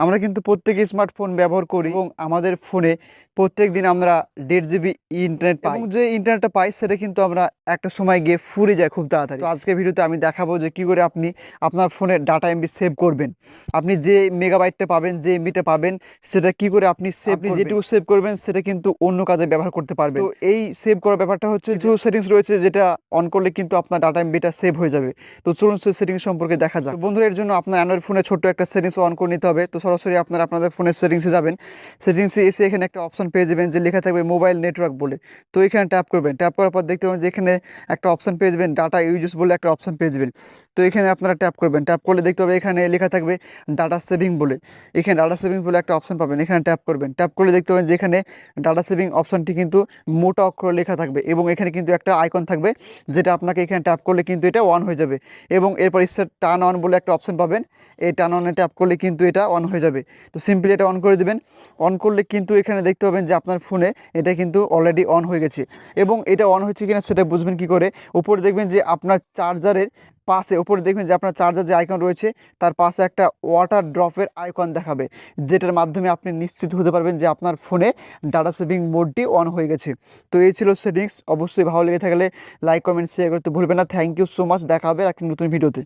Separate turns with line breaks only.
আমরা কিন্তু প্রত্যেকে স্মার্টফোন ব্যবহার করি এবং আমাদের ফোনে প্রত্যেক দিন আমরা দেড় জিবি ইন্টারনেট পাই। এবং যে ইন্টারনেটটা পাই সেটা কিন্তু আমরা একটা সময় গিয়ে ফুরে যায় খুব তাড়াতাড়ি। তো আজকে ভিডিওতে আমি দেখাবো যে কী করে আপনি আপনার ফোনে ডাটা এমবি সেভ করবেন। আপনি যে মেগাবাইটটা পাবেন যে এমবিটা পাবেন সেটা কি করে আপনি সেভ আপনি যেটুকু সেভ করবেন সেটা কিন্তু অন্য কাজে ব্যবহার করতে পারবেন। তো এই সেভ করার ব্যাপারটা হচ্ছে যে সেটিংস রয়েছে যেটা অন করলে কিন্তু আপনার ডাটা এমবিটা সেভ হয়ে যাবে। তো চলুন সেই সেটিংস সম্পর্কে দেখা যাক। বন্ধুরা এর জন্য আপনার অ্যান্ড্রয়েড ফোনে ছোট্ট একটা সেটিংস অন করে নিতে হবে। তো সরাসরি আপনারা আপনাদের ফোনের সেটিংসে যাবেন। সেটিংসে এসে এখানে একটা অপশন পেয়ে যাবেন যে লেখা থাকবে মোবাইল নেটওয়ার্ক বলে। তো এখানে ট্যাপ করবেন। ট্যাপ করার পর দেখতে পাবেন যে এখানে একটা অপশন পেয়ে যাবেন ডাটা ইউজেস বলে একটা অপশন পেয়ে যাবেন। তো এখানে আপনারা ট্যাপ করবেন। ট্যাপ করলে দেখতে হবে এখানে লেখা থাকবে ডাটা সেভিং বলে। এখানে ডাটা সেভিং বলে একটা অপশন পাবেন। এখানে ট্যাপ করবেন। ট্যাপ করলে দেখতে পাবেন যে এখানে ডাটা সেভিং অপশনটি কিন্তু মোটা অক্ষরে লেখা থাকবে এবং এখানে কিন্তু একটা আইকন থাকবে যেটা আপনাকে এখানে ট্যাপ করলে কিন্তু এটা অন হয়ে যাবে। এবং এরপর স্টার টার্ন অন বলে একটা অপশন পাবেন। এই টার্ন অনে ট্যাপ করলে কিন্তু এটা অন হয়ে যাবে। তো সিম্পলি এটা অন করে দেবেন। অন করলে কিন্তু এখানে দেখতে পাবেন যে আপনার ফোনে এটা কিন্তু অলরেডি অন হয়ে গেছে। এবং এটা অন হয়েছে কিনা সেটা বুঝবেন কি করে? উপরে দেখবেন যে আপনার চার্জারের পাশে, উপরে দেখবেন যে আপনার চার্জার যে আইকন রয়েছে, তার পাশে একটা ওয়াটার ড্রপের আইকন দেখাবে। যেটার মাধ্যমে আপনি নিশ্চিত হতে পারবেন যে আপনার ফোনে ডাটা সেভিং মোডটি অন হয়ে গেছে। তো এই ছিল সেটিংস অবশ্যই ভালো লেগে থাকলে লাইক কমেন্ট শেয়ার করতে ভুলবেন না। থ্যাংক ইউ সো মাচ দেখা হবে একটা নতুন ভিডিওতে